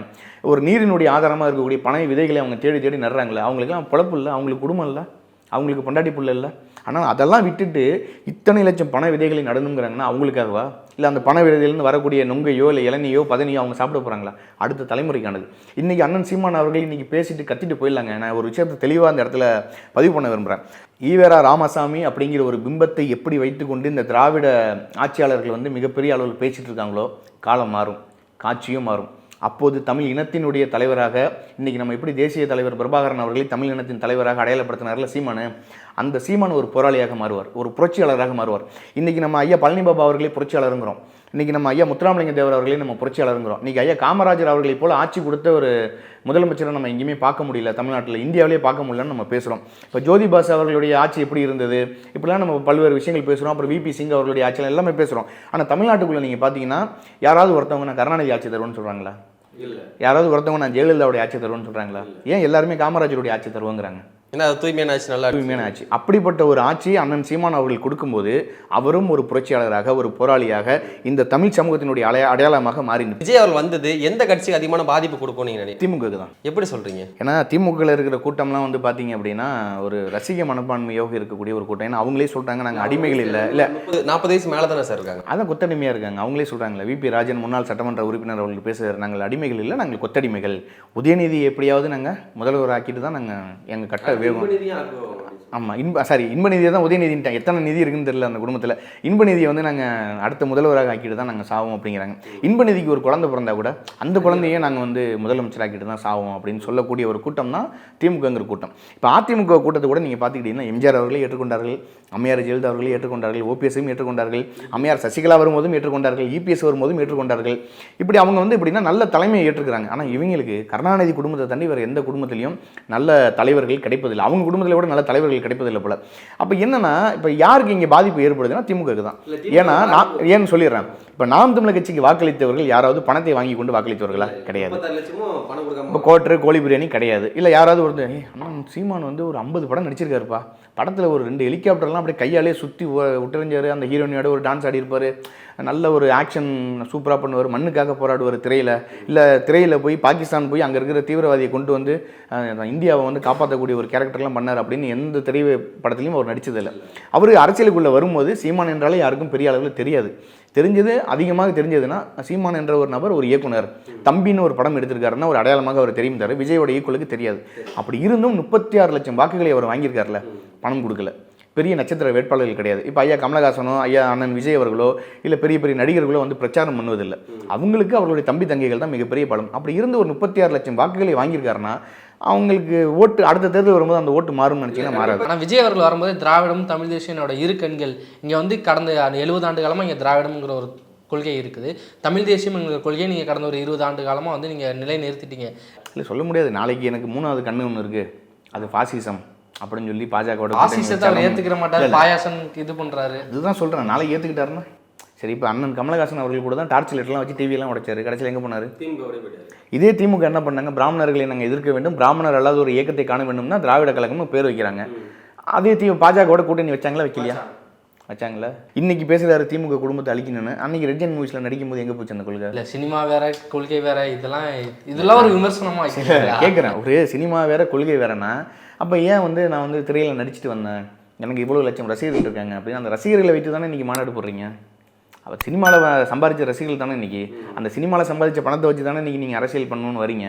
ஒரு நீரினுடைய ஆதாரமாக இருக்கக்கூடிய பனை விதைகளை அவங்க தேடி தேடி நடுறாங்களே அவங்களுக்குலாம் பொழப்பு இல்லை? அவங்களுக்கு குடும்பம் இல்லை? அவங்களுக்கு பொண்டாட்டி புள்ள இல்லை. ஆனால் அதெல்லாம் விட்டுட்டு இத்தனை லட்சம் பண விதைகளை நடணுங்கிறாங்கன்னா அவங்களுக்காகவா? இல்லை அந்த பண விதையிலேருந்து வரக்கூடிய நொங்கையோ இல்லை இளநியோ பதனியோ அவங்க சாப்பிட போகிறாங்களா அடுத்த தலைமுறைக்கானது. இன்றைக்கி அண்ணன் சீமான் அவர்கள் இன்றைக்கி பேசிட்டு கத்திட்டு போயிடலாங்க. நான் ஒரு விஷயத்தை தெளிவாக அந்த இடத்துல பதிவு பண்ண விரும்புகிறேன் ஈவேரா ராமசாமி அப்படிங்கிற ஒரு பிம்பத்தை எப்படி வைத்துக்கொண்டு இந்த திராவிட ஆட்சியாளர்கள் வந்து மிகப்பெரிய அளவில் பேசிகிட்டு இருக்காங்களோ காலம் மாறும். காட்சியும் மாறும். அப்போது தமிழ் இனத்தினுடைய தலைவராக இன்றைக்கி நம்ம எப்படி தேசிய தலைவர் பிரபாகரன் அவர்களை தமிழ் இனத்தின் தலைவராக அடையாளப்படுத்தினார்ல சீமானு அந்த சீமான் ஒரு போராளியாக மாறுவார் ஒரு புரட்சியாளராக மாறுவார். இன்றைக்கி நம்ம ஐயா பழனி பாபா அவர்களே புரட்சியாளருங்கிறோம். இன்றைக்கி நம்ம ஐயா முத்துராமலிங்க தேவர் அவர்களே நம்ம புரட்சியாளருங்கிறோம். இன்றைக்கி ஐயா காமராஜர் அவர்களை போல் ஆட்சி கொடுத்த ஒரு முதலமைச்சரை நம்ம எங்கேயுமே பார்க்க முடியல தமிழ்நாட்டில் இந்தியாவிலே பார்க்க முடியலன்னு நம்ம பேசுகிறோம் இப்போ ஜோதி பாஸ் அவர்களுடைய ஆட்சி எப்படி இருந்தது? இப்படிலாம் நம்ம பல்வேறு விஷயங்கள் பேசுகிறோம் அப்புறம் விபி சிங் அவர்களுடைய ஆட்சியில் எல்லாமே பேசுகிறோம் ஆனால் தமிழ்நாட்டுக்குள்ளே நீங்கள் பார்த்தீங்கன்னா யாராவது ஒருத்தவங்க நான் கருணாநிதி ஆட்சி தருவோன்னு சொல்கிறாங்களா யாராவது ஒருத்தவங்க நான் ஜெயலலிதாவுடைய ஆட்சி தருவேன்னு சொல்கிறாங்களா ஏன் எல்லாருமே காமராஜருடைய ஆட்சி தருவாங்கிறாங்க? ஏன்னா அது தூய்மையான ஆட்சி நல்லா. தூய்மையான ஆட்சி. அப்படிப்பட்ட ஒரு ஆட்சி அண்ணன் சீமான் அவர்கள் கொடுக்கும்போது அவரும் ஒரு புரட்சியாளராக ஒரு போராளியாக இந்த தமிழ் சமூகத்தினுடைய அடைய அடையாளமாக மாறி. விஜய் அவர்கள் வந்தது எந்த கட்சிக்கு அதிகமான பாதிப்பு கொடுக்கும் நீங்க நினைக்கிறீங்க? திமுகவுக்கு தான். எப்படி சொல்றீங்க? ஏன்னா திமுகவில் இருக்கிற கூட்டம்லாம் வந்து பார்த்தீங்க அப்படின்னா ஒரு ரசிக மனப்பான்மையோக இருக்கக்கூடிய ஒரு கூட்டம். ஏன்னா அவங்களே சொல்லிட்டாங்க நாங்கள் அடிமைகள் இல்லை இல்லை. நாற்பது வயசு மேல தானே சார் இருக்காங்க. அதான் கொத்தடிமையாக இருக்காங்க. அவங்களே சொல்கிறாங்களே விபி ராஜன் முன்னாள் சட்டமன்ற உறுப்பினர் அவர்கள் பேசுகிறார் நாங்கள் அடிமைகள் இல்லை நாங்கள் கொத்தடிமைகள். உதயநிதி எப்படியாவது நாங்கள் முதல்வர் ஆக்கிட்டு தான் நாங்கள் எங்கள் கட்ட Gabigol. ஆமாம் இன்ப சாரி இன்ப நிதியை தான் உதயநிதின்ட்டாங்க. எத்தனை நிதி இருக்குன்னு தெரியல அந்த குடும்பத்தில். இன்ப நிதியை வந்து நாங்கள் அடுத்த முதல்வராக ஆக்கிட்டு தான் நாங்கள் சாவோம் அப்படிங்கிறாங்க. இன்ப நிதிக்கு ஒரு குழந்தை பிறந்தா கூட அந்த குழந்தையே நாங்கள் வந்து முதலமைச்சர் ஆக்கிட்டு தான் சாவோம் அப்படின்னு சொல்லக்கூடிய ஒரு கூட்டம் தான் திமுகங்கிற கூட்டம். இப்போ அதிமுக கூட்டத்தை கூட நீங்கள் பார்த்துக்கிட்டீங்கன்னா எம்ஜிஆர் அவர்களே ஏற்றுக்கொண்டார்கள் அம்மையார் ஜெயலலிதா அவர்களே ஏற்றுக்கொண்டார்கள் ஓபிஎஸ்ஸையும் ஏற்றுக்கொண்டார்கள் அம்மையார் சசிகலா வரும்போதும் ஏற்றுக்கொண்டார்கள் இபிஎஸ் வரும்போதும் ஏற்றுக்கொண்டார்கள். இப்படி அவங்க வந்து எப்படின்னா நல்ல தலைமையை ஏற்றுக்கிறாங்க. ஆனால் இவங்களுக்கு கருணாநிதி குடும்பத்தை தாண்டி வேறு எந்த குடும்பத்திலையும் நல்ல தலைவர்கள் கிடைப்பதில்லை. அவங்க குடும்பத்தில் கூட நல்ல தலைவர்கள் கிடைப்பதில்லை போல. அப்போ என்னன்னா இப்போ யாருக்கு இங்கே பாதிப்பு ஏற்படுதுன்னா திமுகவுக்கு தான். ஏன்னா நான் ஏன்னு சொல்லிடுறேன். இப்போ நாம் தமிழர் கட்சிக்கு வாக்களித்தவர்கள் யாராவது பணத்தை வாங்கி கொண்டு வாக்களித்தவர்களா? கிடையாது. இப்போ கொடுக்காம கோட்ரு கோழி பிரியாணி கிடையாது. இல்லை யாராவது அண்ணா சீமான் வந்து ஒரு ஐம்பது படம் நடிச்சிருக்காருப்பா. படத்தில் ஒரு ரெண்டு ஹெலிகாப்டர்லாம் அப்படியே கையாலே சுற்றி விட்டுறிஞ்சார் அந்த ஹீரோனியோட ஒரு டான்ஸ் ஆடியிருப்பார் நல்ல ஒரு ஆக்ஷன் சூப்பராக பண்ணுவார். மண்ணுக்காக போராடுவார் திரையில். இல்லை திரையில் போய் பாகிஸ்தான் போய் அங்கே இருக்கிற தீவிரவாதியை கொண்டு வந்து இந்தியாவை வந்து காப்பாற்றக்கூடிய ஒரு கேரக்டர்லாம் பண்ணார் அப்படின்னு எந்த திரை படத்துலையும் அவர் நடித்ததில்லை அவர் அரசியலுக்குள்ளே வரும்போது சீமான் என்றாலே யாருக்கும் பெரிய அளவில் தெரியாது. தெரிஞ்சது அதிகமாக தெரிஞ்சதுன்னா சீமான் என்ற ஒரு நபர் ஒரு இயக்குனர் தம்பின்னு ஒரு படம் எடுத்திருக்காருன்னா ஒரு அடையாளமாக அவர் தெரியும் தர விஜயோட ஈக்குவலுக்கு தெரியாது. அப்படி இருந்தும் முப்பத்தி ஆறு லட்சம் வாக்குகளை அவர் வாங்கியிருக்காருல பணம் கொடுக்கல. பெரிய நட்சத்திர வேட்பாளர்கள் கிடையாது. இப்போ ஐயா கமலஹாசனோ ஐயா அண்ணன் விஜய் அவர்களோ இல்லை பெரிய பெரிய நடிகர்களோ வந்து பிரச்சாரம் பண்ணுவதில்லை. அவங்களுக்கு அவர்களுடைய தம்பி தங்கைகள் தான் மிகப்பெரிய பலம். அப்படி இருந்து ஒரு முப்பத்தி ஆறு லட்சம் வாக்குகளை வாங்கியிருக்காருன்னா அவங்களுக்கு ஓட்டு அடுத்த தேர்தல் வரும்போது அந்த ஓட்டு மாறும்னு நினச்சிங்கன்னா மாறாது. ஆனால் விஜய் அவர்கள் வரும்போது திராவிடம் தமிழ் தேசியனோட இரு கண்கள். இங்கே வந்து கடந்த எழுபது ஆண்டு காலமாக இங்கே திராவிடம்ங்கிற ஒரு கொள்கை இருக்குது. தமிழ் தேசியம்ங்கிற கொள்கையை நீங்கள் கடந்த ஒரு இருபது ஆண்டு காலமாக வந்து நீங்கள் நிலை நிறுத்திட்டீங்க இல்லை சொல்ல முடியாது. நாளைக்கு எனக்கு மூணாவது கண்ணு ஒன்று இருக்குது அது பாசிசம் அப்படின்னு சொல்லி பாஜகவோட ஆசிசத்தை அவர் ஏற்றுக்கிற மாட்டார். பாயாசம் இது பண்ணுறாரு இதுதான் சொல்கிறேன் நாளைக்கு ஏற்றுக்கிட்டாருன்னா சரி இப்போ அண்ணன் கமலஹாசன் அவர்கள் கூட தான் டார்ச் லைட்லாம் வச்சு டிவியெல்லாம் உடைச்சாரு. கடைசியில் எங்கே போனார்? இதே திமுக என்ன பண்ணாங்க? பிராமணர்களை நாங்கள் எதிர்க்க வேண்டும். பிராமணர் அல்லாத ஒரு இயக்கத்தை காண வேண்டும்னா திராவிட கழகம்னு பேர் வைக்கிறாங்க. அதே தி பாஜகவோட கூட்டணி வச்சாங்களா வைக்கலையா? வச்சாங்களா? இன்னைக்கு பேசுகிறாரு திமுக குடும்பத்தை அழிக்கணும்னு. அன்னைக்கு ரெஜன் மூவிஸில் நடிக்கும்போது எங்கே போச்சு அந்த கொள்கை? இல்லை சினிமா வேற கொள்கை வேற இதெல்லாம் இதெல்லாம் ஒரு விமர்சனமாக வைக்கிறீங்களா? கேட்குறேன் ஒரு சினிமா வேற கொள்கை வேறனா? அப்போ ஏன் வந்து நான் வந்து திரையில் நடிச்சிட்டு வந்தேன்? எனக்கு இவ்வளோ லட்சம் ரசிகர்கள் இருக்காங்க. அப்படின்னு அந்த ரசிகர்களை வைத்து தானே இன்றைக்கி மாநாடு போடுறீங்க? அப்போ சினிமாவில் சம்பாதிச்ச ரசிகர்கள் தானே இன்றைக்கி அந்த சினிமாவில் சம்பாதிச்ச பணத்தை வச்சு தானே இன்றைக்கி நீங்கள் அரசியல் பண்ணணும்னு வரீங்க.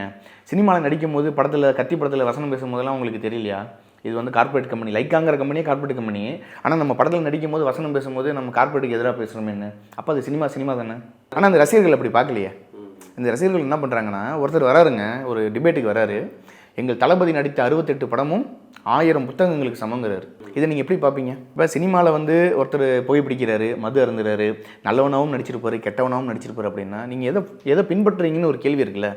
சினிமாவில் நடிக்கும் போது படத்தில் கத்தி படத்தில் வசனம் பேசும்போதெல்லாம் உங்களுக்கு தெரியலையா? இது வந்து கார்ப்பரேட் கம்பெனி லைக்காங்கிற கம்பெனியே கார்பரேட் கம்பெனி ஆனால் நம்ம படத்தில் நடிக்கும் போது வசனம் பேசும்போது நம்ம கார்ப்பரேட்டுக்கு எதிராக பேசுகிறோமேன்னு அப்போ அது சினிமா சினிமா தானே? ஆனால் அந்த ரசிகர்கள் அப்படி பார்க்கலையே. இந்த ரசிகர்கள் என்ன பண்ணுறாங்கன்னா ஒருத்தர் வராருங்க ஒரு டிபேட்டுக்கு வராரு. எங்கள் தளபதி நடித்த அறுபத்தெட்டு படமும் ஆயிரம் புத்தகங்களுக்கு சமங்கிறாரு. இதை நீங்கள் எப்படி பார்ப்பீங்க? இப்போ சினிமாவில் வந்து ஒருத்தர் புகைப்பிடிக்கிறாரு மது அருந்துறாரு நல்லவனாகவும் நடிச்சிருப்பாரு கெட்டவனாகவும் நடிச்சிருப்பாரு அப்படின்னா நீங்கள் எதை எதை பின்பற்றுறீங்கன்னு ஒரு கேள்வி இருக்குல்ல?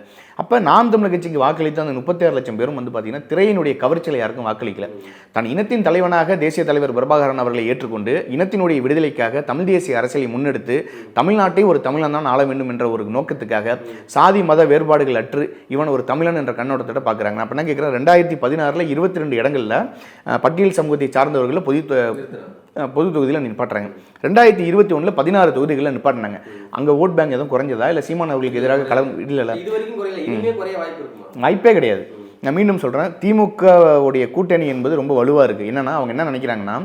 அப்போ நாம் தமிழ் கட்சிக்கு வாக்களித்த அந்த முப்பத்தாறு லட்சம் பேரும் வந்து பார்த்தீங்கன்னா திரையினுடைய கவர்ச்சியில் யாருக்கும் வாக்களிக்கல. தன் இனத்தின் தலைவனாக தேசிய தலைவர் பிரபாகரன் அவர்களை ஏற்றுக்கொண்டு இனத்தினுடைய விடுதலைக்காக தமிழ் தேசிய அரசியலை முன்னெடுத்து தமிழ்நாட்டை ஒரு தமிழன் தான் ஆள வேண்டும் என்ற ஒரு நோக்கத்துக்காக சாதி மத வேறுபாடுகள் அற்று இவன் ஒரு தமிழன் என்ற கண்ணோட்டத்தோட பார்க்குறாங்க. நான் என்ன கேட்குறேன் ரெண்டாயிரத்தி பதினாறில் இருபத்தி ரெண்டு இடங்களில் பட்டியல் சமூகத்தை சார்ந்தவர்களை பொது பொது தொகுதியில் நிப்பாட்டுறாங்க. ரெண்டாயிரத்தி இருபத்தி ஒன்றில் பதினாறு தொகுதிகளில் நிப்பாட்டினாங்க. அங்கே ஓட் பேங்க் எதுவும் குறைஞ்சதா? இல்லை சீமான் அவர்களுக்கு எதிராக களம் இல்லை வாய்ப்பு கிடையாது. நான் மீண்டும் சொல்கிறேன் திமுகவுடைய கூட்டணி என்பது ரொம்ப வலுவாக இருக்குது என்னன்னா அவங்க என்ன நினைக்கிறாங்கன்னா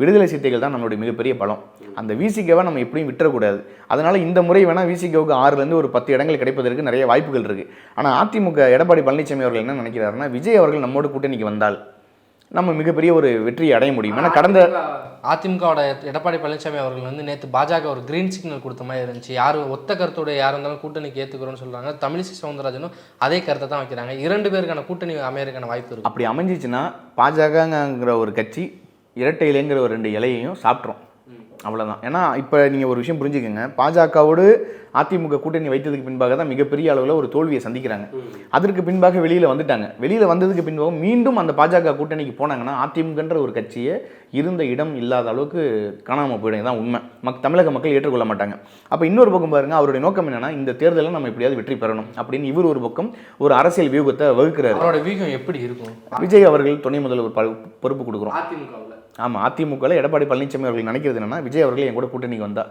விடுதலை சிறுத்தைகள் தான் நம்மளுடைய மிகப்பெரிய பலம். அந்த விசிகவை நம்ம எப்படியும் விட்டுறக்கூடாது. அதனால் இந்த முறை வேணால் விசிகவுக்கு ஆறுலேருந்து ஒரு பத்து இடங்கள் கிடைப்பதற்கு நிறைய வாய்ப்புகள் இருக்குது ஆனால் அதிமுக எடப்பாடி பழனிசாமி அவர்கள் என்ன நினைக்கிறாருன்னா விஜய் அவர்கள் நம்மோட கூட்டணிக்கு வந்தால் நம்ம மிகப்பெரிய ஒரு வெற்றியை அடைய முடியும். ஏன்னா கடந்த அதிமுகவோட எடப்பாடி பழனிசாமி அவர்கள் வந்து நேற்று பாஜக ஒரு கிரீன் சிக்னல் கொடுத்த மாதிரி இருந்துச்சு. யாரும் ஒத்த கருத்தோட யார் இருந்தாலும் கூட்டணிக்கு ஏற்றுக்கிறோன்னு சொல்றாங்க. தமிழிசை சவுந்தரராஜனும் அதே கருத்தை தான் வைக்கிறாங்க. இரண்டு பேருக்கான கூட்டணி அமையறதுக்கான வாய்ப்பு இருக்கு. அப்படி அமைஞ்சிச்சுன்னா பாஜகங்கிற ஒரு கட்சி இரட்டை இலைங்கிற ஒரு ரெண்டு இலையையும் சாப்பிட்றோம் அவ்வளவுதான். ஏன்னா இப்போ நீங்கள் ஒரு விஷயம் புரிஞ்சுக்கங்க. பாஜகவோடு அதிமுக கூட்டணி வைத்ததுக்கு பின்பாக தான் மிகப்பெரிய அளவில் ஒரு தோல்வியை சந்திக்கிறாங்க. அதற்கு பின்பாக வெளியில் வந்துட்டாங்க. வெளியில் வந்ததுக்கு பின்பாக மீண்டும் அந்த பாஜக கூட்டணிக்கு போனாங்கன்னா அதிமுகன்ற ஒரு கட்சியை இருந்த இடம் இல்லாத அளவுக்கு காணாமல் போயிடும் தான் உண்மை. மக் தமிழக மக்கள் ஏற்றுக்கொள்ள மாட்டாங்க. அப்போ இன்னொரு பக்கம் பாருங்க அவருடைய நோக்கம் என்னன்னா இந்த தேர்தலில் நம்ம எப்படியாவது வெற்றி பெறணும் அப்படின்னு இவர் ஒரு பக்கம் ஒரு அரசியல் வியூகத்தை வகுக்கிறாரு. அவரோட வீகம் எப்படி இருக்கும்? விஜய் அவர்கள் துணை முதல்வர் பொறுப்பு கொடுக்குறோம். அதிமுகவில் ஆமாம் அதிமுகவில் எடப்பாடி பழனிசாமி அவர்கள் நினைக்கிறது என்னன்னா விஜய் அவர்கள் என் கூட கூட்டணிக்கு வந்தா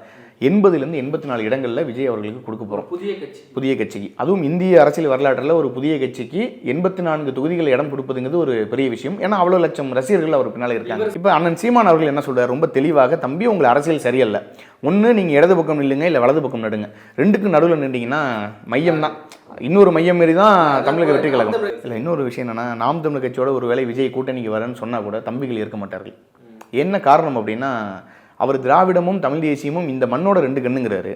எண்பதுலேருந்து எண்பத்தி நாலு இடங்களில் விஜய் அவர்களுக்கு கொடுக்க போகிறோம் புதிய கட்சி. புதிய கட்சிக்கு. அதுவும் இந்திய அரசியல் வரலாற்றில் ஒரு புதிய கட்சிக்கு எண்பத்தி நான்கு தொகுதிகள் இடம் கொடுப்பதுங்கிறது ஒரு பெரிய விஷயம். ஏன்னா அவ்வளோ லட்சம் ரசிகர்கள் அவர் பின்னால் இருக்காங்க. இப்போ அண்ணன் சீமான் அவர்கள் என்ன சொல்றாரு? ரொம்ப தெளிவாக தம்பி உங்கள் அரசியல் சரியில்லை. ஒன்று நீங்கள் இடது பக்கம் நில்லுங்க இல்லை வலது பக்கம் நடுங்க. ரெண்டுக்கும் நடுவில் நின்றீங்கன்னா மையம் தான் இன்னொரு மையம் மாரி தான் தமிழக வெற்றி கழகம். இல்லை இன்னொரு விஷயம் என்னன்னா நாம் தமிழர் கட்சியோட ஒரு வேளை விஜய் கூட்டணிக்கு வரேன்னு சொன்னால் கூட தம்பிகள் இருக்க மாட்டார்கள். என்ன காரணம் அப்படின்னா அவர் திராவிடமும் தமிழ் தேசியமும் இந்த மண்ணோட ரெண்டு கண்ணுங்கிறாரு.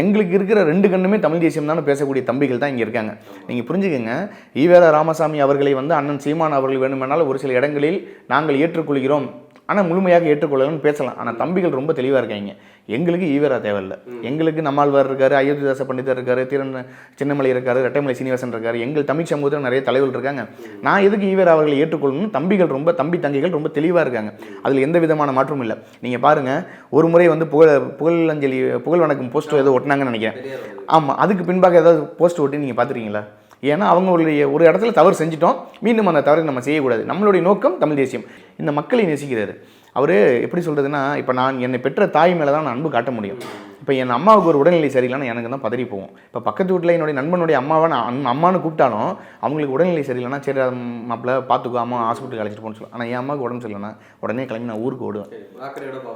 எங்களுக்கு இருக்கிற ரெண்டு கண்ணுமே தமிழ் தேசியம் தானே பேசக்கூடிய தம்பிகள் தான் இங்கே இருக்காங்க. நீங்கள் புரிஞ்சுக்கோங்க ஈவேரா ராமசாமி அவர்களை வந்து அண்ணன் சீமான் அவர்கள் வேணுமென்றால் ஒரு சில இடங்களில் நாங்கள் ஏற்றுக்கொள்கிறோம். ஆனால் முழுமையாக ஏற்றுக்கொள்ளலாம்னு பேசலாம். ஆனால் தம்பிகள் ரொம்ப தெளிவாக இருக்காங்க. எங்களுக்கு ஈவேரா தேவையில்லை. எங்களுக்கு நம்மாழ்வார் இருக்காரு அயோத்திதாச பண்டிதர் இருக்காரு திறன் சின்னமலை இருக்காரு ரெட்டைமலை சீனிவாசன் இருக்காரு. எங்கள் தமிழ் சமூகத்தில் நிறைய தலைவர்கள் இருக்காங்க. நான் எதுக்கு ஈவேரா அவர்களை ஏற்றுக்கொள்ளணும் தம்பிகள் ரொம்ப தம்பி தங்கைகள் ரொம்ப தெளிவாக இருக்காங்க. அதில் எந்த விதமான மாற்றமும் இல்லை. நீங்கள் பாருங்கள் ஒரு முறை வந்து புகழ் புகழஞ்சலி புகழ் வணக்கம் போஸ்டர் ஏதோ ஒட்டினாங்கன்னு நினைக்கிறேன். ஆமாம் அதுக்கு பின்பாக ஏதாவது போஸ்ட் ஒட்டி நீங்கள் பார்த்துருக்கீங்களா ஏன்னா அவங்களுடைய ஒரு இடத்துல தவறு செஞ்சிட்டோம் மீண்டும் அந்த தவறை நம்ம செய்யக்கூடாது. நம்மளுடைய நோக்கம் தமிழ் தேசியம். இந்த மக்களை நேசிக்கிறாரு. அவர் எப்படி சொல்கிறதுன்னா இப்போ நான் என்னை பெற்ற தாய் மேலே தான் நான் அன்பு காட்ட முடியும். இப்போ என் அம்மாவுக்கு ஒரு உடல்நிலை சரியில்லைன்னா எனக்கு தான் பதறி போகும் இப்போ பக்கத்து வீட்டில் என்னுடைய நண்பனுடைய அம்மாவை நான் அன்- அம்மான்னு கூப்பிட்டாலும் அவங்களுக்கு உடல்நிலை சரியில்லைன்னா சரி மாப்பிள்ள பார்த்துக்கோ அம்மா ஹாஸ்பிட்டலுக்கு அழைச்சிட்டு போகணும்னு சொல்லலாம் ஆனால் என் அம்மாவுக்கு உடம்பு சரியில்லைன்னா உடனே கிளம்பி நான் ஊருக்கு ஓடுவேன்.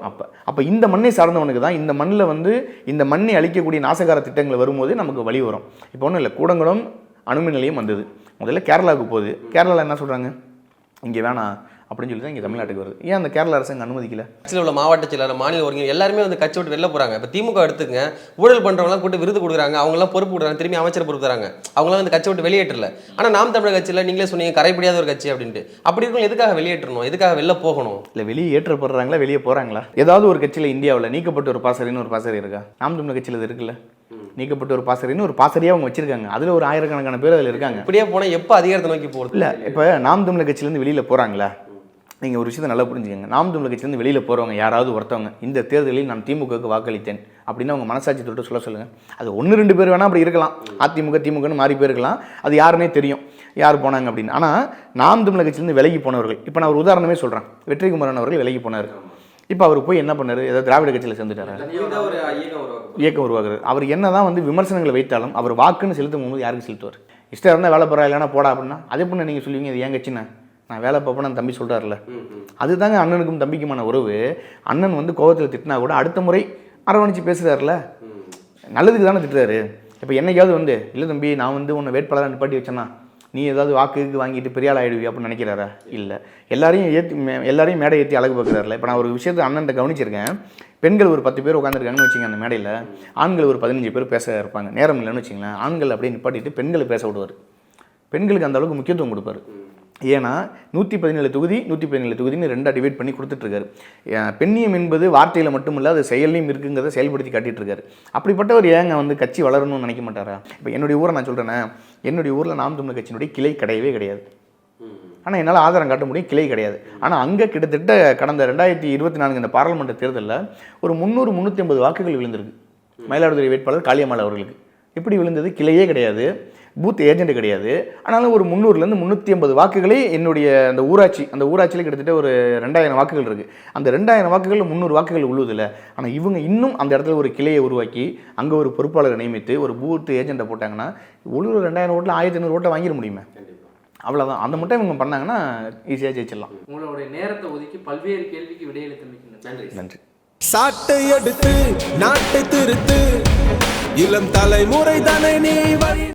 அப்போ அப்போ இந்த மண்ணை சார்ந்தவனுக்கு தான் இந்த மண்ணில் வந்து இந்த மண்ணை அழிக்கக்கூடிய நாசகார திட்டங்கள் வரும்போது நமக்கு வழி வரும். இப்போ ஒன்றும் இல்லை கூடங்குளம் அணுமின் நிலையம் வந்தது. முதல்ல கேரளாவுக்கு போகுது. கேரளாவில் என்ன சொல்கிறாங்க இங்கே வேணாம் அப்படின்னு சொல்லி தான் இங்கே தமிழ்நாட்டுக்கு வருது. ஏன் அந்த கேரள அரசாங்கம் அனுமதிக்கல? கட்சியில் உள்ள மாவட்ட செயலாளர் மாநில ஒருங்கிணைப்பு எல்லாருமே வந்து கட்சி விட்டு வெளில போறாங்க. இப்போ திமுக எடுத்துங்க ஊழல் பண்றவங்களாம் கூட்டு விருது கொடுக்குறாங்க. அவங்களாம் பொறுப்பு கொடுக்குறாங்க. திரும்பி அமைச்சர் பொறுப்பு தராங்க. அவங்களாம் வந்து கட்சி விட்டு வெளியேற்றல. ஆனால் நாம் தமிழர் கட்சியில் நீங்களே சொன்னீங்க கரைப்படியாத ஒரு கட்சி அப்படின்ட்டு. அப்படி இருக்கும் எதுக்காக வெளியேற்றணும்? எதுக்காக வெளில போகணும்? இல்லை வெளியே ஏற்றப்படுறாங்களா வெளியே போகிறாங்களா ஏதாவது ஒரு கட்சியில் இந்தியாவில் நீக்கப்பட்ட ஒரு பாசறைன்னு ஒரு பாசறை இருக்கா? நாம் தமிழர் கட்சியில் இது இருக்குல்ல? நீக்கப்பட்ட ஒரு பாசறைன்னு ஒரு பாசறையாக அவங்க வச்சிருக்காங்க. அதில் ஒரு ஆயிரக்கணக்கான பேர் அதில் இருக்காங்க. இப்படியே போனால் எப்போ அதிகாரத்தை நோக்கி போகிறது இல்லை இப்போ நாம் தமிழர் கட்சியிலேருந்து வெளியில் போகிறாங்களா நீங்கள் ஒரு விஷயத்தை நல்லா புரிஞ்சுக்கங்க. நாம் தமிழர் கட்சியிலேருந்து வெளியில் போகிறவங்க யாராவது ஒருத்தவங்க இந்த தேர்தலில் நான் திமுகவுக்கு வாக்களித்தேன் அப்படின்னு அவங்க மனசாட்சி தொட்டு சொல்ல சொல்லுங்கள் அது ஒன்று ரெண்டு பேர் வேணால் அப்படி இருக்கலாம். அதிமுக திமுகன்னு மாறி போயிருக்கலாம் அது யாருன்னே தெரியும் யார் போனாங்க அப்படின்னு. ஆனால் நாம் தமிழர் கட்சியிலேருந்து விலகி போனவர்கள் இப்போ நான் ஒரு உதாரணமே சொல்கிறேன் வெற்றிகுமரன் அவர்கள் விலகி போனார். இப்போ அவர் போய் என்ன பண்ணாரு? ஏதாவது திராவிட கட்சியில் சேர்ந்துட்டாரா? இயக்கம் உருவாக்குறது அவர் என்னதான் வந்து விமர்சனங்களை வைத்தாலும் அவர் வாக்குன்னு செலுத்தும் போது யாருக்கு செலுத்துவார்? இஷ்டம் இருந்தால் வேலை போகிறா இல்லைனா போடா அப்படின்னா அதே பண்ண நீங்கள் சொல்லுவீங்க இது ஏன் கட்சிண்ணா நான் வேலை பார்ப்பேன் தம்பி சொல்கிறாருல அதுதாங்க அண்ணனுக்கும் தம்பிக்குமான உறவு. அண்ணன் வந்து கோவத்தில் திட்டினா கூட அடுத்த முறை அரவணைச்சு பேசுகிறாருல நல்லதுக்கு தானே திட்டுறாரு. இப்போ என்னைக்காவது வந்து இல்லை தம்பி நான் வந்து உன்னை வேட்பாளராக நிப்பாட்டி வச்சேன்னா நீ ஏதாவது வாக்குக்கு வாங்கிட்டு பெரிய ஆள் அப்படின்னு நினைக்கிறாரா? இல்லை. எல்லாரையும் ஏற்றி எல்லாரையும் மேடை ஏற்றி அழகு பார்க்குறாருல. இப்போ நான் ஒரு விஷயத்தை அண்ணன் கவனிச்சிருக்கேன். பெண்கள் ஒரு பத்து பேர் உட்காந்துருக்காங்கன்னு வச்சுங்க அந்த மேடையில். ஆண்கள் ஒரு பதினஞ்சு பேர் பேச இருப்பாங்க. நேரம் இல்லைன்னு வச்சுங்களேன் ஆண்கள் அப்படியே நிப்பாட்டிட்டு பெண்களை பேச விடுவார். பெண்களுக்கு அந்த அளவுக்கு முக்கியத்துவம் கொடுப்பாரு. ஏன்னா நூற்றி பதினேழு தொகுதி நூற்றி பதினேழு தொகுதின்னு ரெண்டாக டிவைட் பண்ணி கொடுத்துட்ருக்காரு. பெண்ணியம் என்பது வார்த்தையில் மட்டுமில்ல அது செயல்லையும் இருக்குங்கிறத செயல்படுத்தி காட்டிகிட்ருக்காரு அப்படிப்பட்டவர் ஏங்க வந்து கட்சி வளரணும்னு நினைக்க மாட்டாரா? இப்போ என்னுடைய ஊரை நான் சொல்கிறேன்னே என்னுடைய ஊரில் நாம் தமிழர் கட்சியினுடைய கிளை கிடையவே கிடையாது. ஆனால் என்னால் ஆதாரம் காட்ட முடியும் கிளை கிடையாது. ஆனால் அங்கே கிட்டத்தட்ட கடந்த ரெண்டாயிரத்தி இருபத்தி நான்கு இந்த பாராளுமன்ற தேர்தலில் ஒரு முந்நூறு முந்நூற்றி ஐம்பது வாக்குகள் விழுந்திருக்கு. மயிலாடுதுறை வேட்பாளர் காளியம்மாள் அவர்களுக்கு. எப்படி விழுந்தது? கிளையே கிடையாது. பூத் ஏஜென்ட் கிடையாது. ஆனாலும் ஒரு முந்நூறுலேருந்து முந்நூற்றி ஐம்பது வாக்குகளே என்னுடைய அந்த ஊராட்சி அந்த ஊராட்சியில் கிட்டத்தட்ட ஒரு ரெண்டாயிரம் வாக்குகள் இருக்குது அந்த ரெண்டாயிரம் வாக்குகளில் முந்நூறு வாக்குகள் உழுவுதில்ல ஆனால் இவங்க இன்னும் அந்த இடத்துல ஒரு கிளையை உருவாக்கி அங்கே ஒரு பொறுப்பாளரை நியமித்து ஒரு பூத் ஏஜென்ட்டை போட்டாங்கன்னா உழுவுற ரெண்டாயிரம் ஓட்டில் ஆயிரத்தி ஐநூறு ஓட்டை வாங்கிட முடியுமே? அவ்வளோதான் அந்த மட்டும் இவங்க பண்ணாங்கன்னா ஈஸியாக ஜெயிச்சிடலாம். உங்களுடைய நேரத்தை ஒதுக்கி பல்வேறு கேள்விக்கு விடையளித்தமைக்கு நன்றி. நன்றி. சாட்டை எடுத்து நாட்டை திருத்து இளம் தலைமுறை தானே நீ வழி